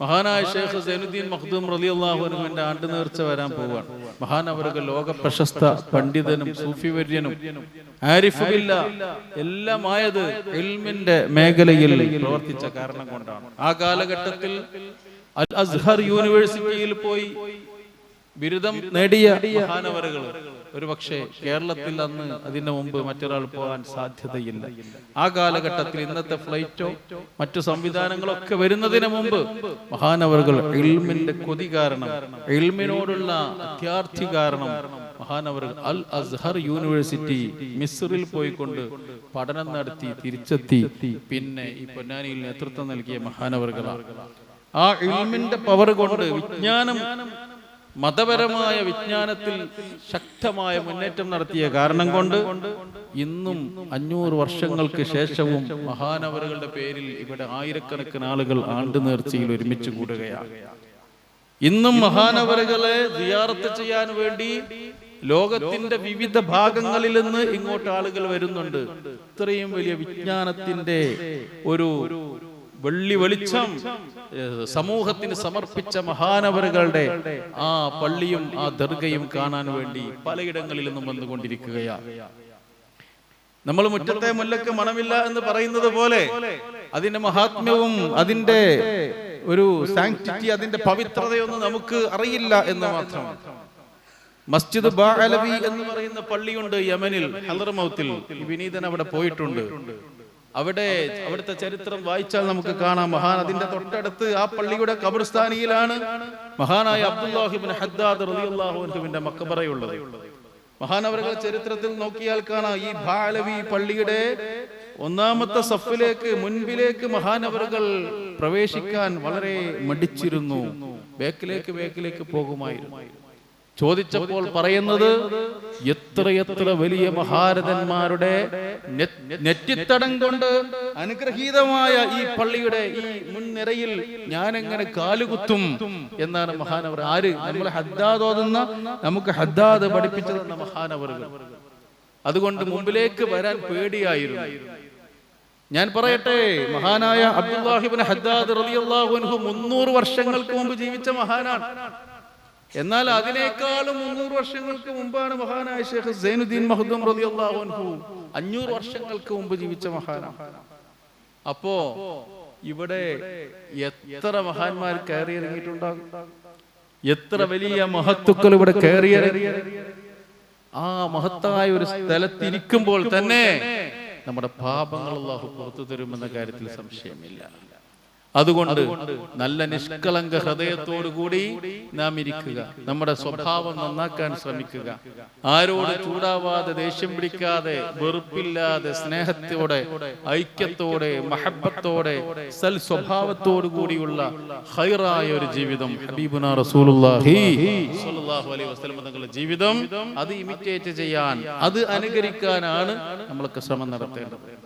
മഹാനായ ഷേഖ് സൈനുദ്ദീൻ മഖ്ദൂം റളിയല്ലാഹു അൻഹുവിന്റെ ആണ്ട് നേർച്ച വരാൻ പോവാണ് അവരുടെ ലോക പ്രശസ്ത പണ്ഡിതനും സൂഫിവര്യനും ആരിഫുമില്ല എല്ലാമായത് ഇൽമിന്റെ മേഖലയിൽ പ്രവർത്തിച്ച കാരണം കൊണ്ടാണ്. ആ കാലഘട്ടത്തിൽ അൽ അസ്ഹർ യൂണിവേഴ്സിറ്റിയിൽ പോയി ബിരുദം നേടിയ ഒരു പക്ഷേ കേരളത്തിൽ അന്ന് അതിനു മുമ്പ് മറ്റൊരാൾ പോകാൻ സാധ്യതയില്ല. ആ കാലഘട്ടത്തിൽ ഇന്നത്തെ ഫ്ലൈറ്റോ മറ്റു സംവിധാനങ്ങളോ ഒക്കെ വരുന്നതിന് മുമ്പ് മഹാനവറുകൾ എൽമിന്റെ കൊതി കാരണം എൽമിനോടുള്ള അത്യാർത്ഥി കാരണം മഹാനവറുകൾ അൽ അസ്ഹർ യൂണിവേഴ്സിറ്റി മിസ്റിൽ പോയിക്കൊണ്ട് പഠനം നടത്തി തിരിച്ചെത്തി. പിന്നെ ഈ പൊന്നാനിയിൽ നേതൃത്വം നൽകിയ മഹാനവറുകളാണ്. ആ ഇൽമിന്റെ പവർ കൊണ്ട് വിജ്ഞാനം മതപരമായ വിജ്ഞാനത്തിൽ ശക്തമായ മുന്നേറ്റം നടത്തിയ കാരണം കൊണ്ട് ഇന്നും അഞ്ഞൂറ് വർഷങ്ങൾക്ക് ശേഷവും മഹാനവറുകളുടെ പേരിൽ ഇവിടെ ആയിരക്കണക്കിന് ആളുകൾ ആണ്ടു നേർച്ചയിൽ ഒരുമിച്ച് കൂടുകയാണ് ഇന്നും മഹാനവറുകളെ ദിയാറത്ത് ചെയ്യാൻ വേണ്ടി ലോകത്തിന്റെ വിവിധ ഭാഗങ്ങളിൽ നിന്ന് ഇങ്ങോട്ട് ആളുകൾ വരുന്നുണ്ട്. ഇത്രയും വലിയ വിജ്ഞാനത്തിന്റെ ഒരു വെള്ളി വെളിച്ചം സമൂഹത്തിന് സമർപ്പിച്ച മഹാനവറുകളുടെ ആ പള്ളിയും ആ ദർഗയും കാണാൻ വേണ്ടി പലയിടങ്ങളിൽ നിന്നും വന്നുകൊണ്ടിരിക്കുകയാണ് നമ്മൾ മുറ്റത്തെ മുല്ലക്ക് മണമില്ല എന്ന് പറയുന്നത് പോലെ അതിന്റെ മഹാത്മ്യവും അതിന്റെ ഒരു സാങ്ക്ടിറ്റി അതിന്റെ പവിത്രതയൊന്നും നമുക്ക് അറിയില്ല എന്ന് മാത്രം. മസ്ജിദ് ബാഅലവി എന്ന് പറയുന്ന പള്ളിയുണ്ട് യമനിൽ ഹലർമൗത്തിൽ വിനീതൻ അവിടെ പോയിട്ടുണ്ട്. അവിടെ അവിടുത്തെ ചരിത്രം വായിച്ചാൽ നമുക്ക് കാണാം. മഹാൻ അതിന്റെ തൊട്ടടുത്ത് ആ പള്ളിയുടെ കബർസ്ഥാനിയിലാണ് മഹാനായ അബ്ദുല്ലാഹിബിൻ ഹദ്ദാദ് റളിയല്ലാഹു അൻഹുവിന്റെ മക്കബറയുള്ളത് മഹാനവറുകൾ ചരിത്രത്തിൽ നോക്കിയാൽ കാണാം. ഈ ഭാലവി പള്ളിയുടെ ഒന്നാമത്തെ സഫിലേക്ക് മുൻപിലേക്ക് മഹാനവറുകൾ പ്രവേശിക്കാൻ വളരെ മടിച്ചിരുന്നു. ബേക്കിലേക്ക് ബേക്കിലേക്ക് പോകുമായിരുന്നു. ചോദിച്ചപ്പോൾ പറയുന്നത് എത്ര വലിയ മഹാരഥന്മാരുടെ നെറ്റിത്തടം കൊണ്ട് അനുഗ്രഹീതമായ ഈ പള്ളിയുടെ ഈ മുൻനിരയിൽ ഞാനെങ്ങനെ എങ്ങനെ കാലുകുത്തും എന്നാണ് മഹാനവർ ആര് നമ്മളെ ഹദ്ദാദ് ഓതുന്ന നമുക്ക് ഹദ്ദാദ് പഠിപ്പിച്ചു തന്ന മഹാനവറുകൾ. അതുകൊണ്ട് മുമ്പിലേക്ക് വരാൻ പേടിയായിരുന്നു. ഞാൻ പറയട്ടെ മഹാനായ അബ്ദുല്ലാഹിബിൻ ഹദ്ദാദ് റളിയല്ലാഹു അൻഹു മുന്നൂറ് വർഷങ്ങൾക്ക് മുമ്പ് ജീവിച്ച മഹാനാണ്. എന്നാൽ അതിനേക്കാളും മുന്നൂറ് വർഷങ്ങൾക്ക് മുമ്പാണ് മഹാനായ ഷെയ്ഖ് സൈനുദ്ദീൻ മഹദൂം അൻഹു അഞ്ഞൂറ് വർഷങ്ങൾക്ക് മുമ്പ് ജീവിച്ച മഹാനാണ്. അപ്പോ ഇവിടെ എത്ര മഹാന്മാർ കയറി ഇറങ്ങിയിട്ടുണ്ടാകും എത്ര വലിയ മഹത്തുക്കൾ ഇവിടെ കയറി ആ മഹത്തായ ഒരു സ്ഥലത്തിരിക്കുമ്പോൾ തന്നെ നമ്മുടെ പാപങ്ങൾ അള്ളാഹു പുറത്തു തരുമെന്ന കാര്യത്തിൽ സംശയമില്ല. അതുകൊണ്ട് നല്ല നിഷ്കളങ്ക ഹൃദയത്തോടു കൂടി നാം ഇരിക്കുക. നമ്മുടെ സ്വഭാവം നന്നാക്കാൻ ശ്രമിക്കുക. ആരോട് ചൂടാവാതെ ദേഷ്യം പിടിക്കാതെ വെറുപ്പില്ലാതെ സ്നേഹത്തോടെ ഐക്യത്തോടെ മഹബത്തോടെ സൽ സ്വഭാവത്തോടു കൂടിയുള്ള ഹൈറായ ഒരു ജീവിതം ഹബീബുന റസൂലുള്ളാഹി സ്വല്ലല്ലാഹു അലൈഹി വസല്ലം തങ്ങളുടെ ജീവിതം അത് ഇമിറ്റേറ്റ് ചെയ്യാൻ അത് അനുകരിക്കാനാണ് നമ്മളൊക്കെ ശ്രമം നടത്തേണ്ടത്.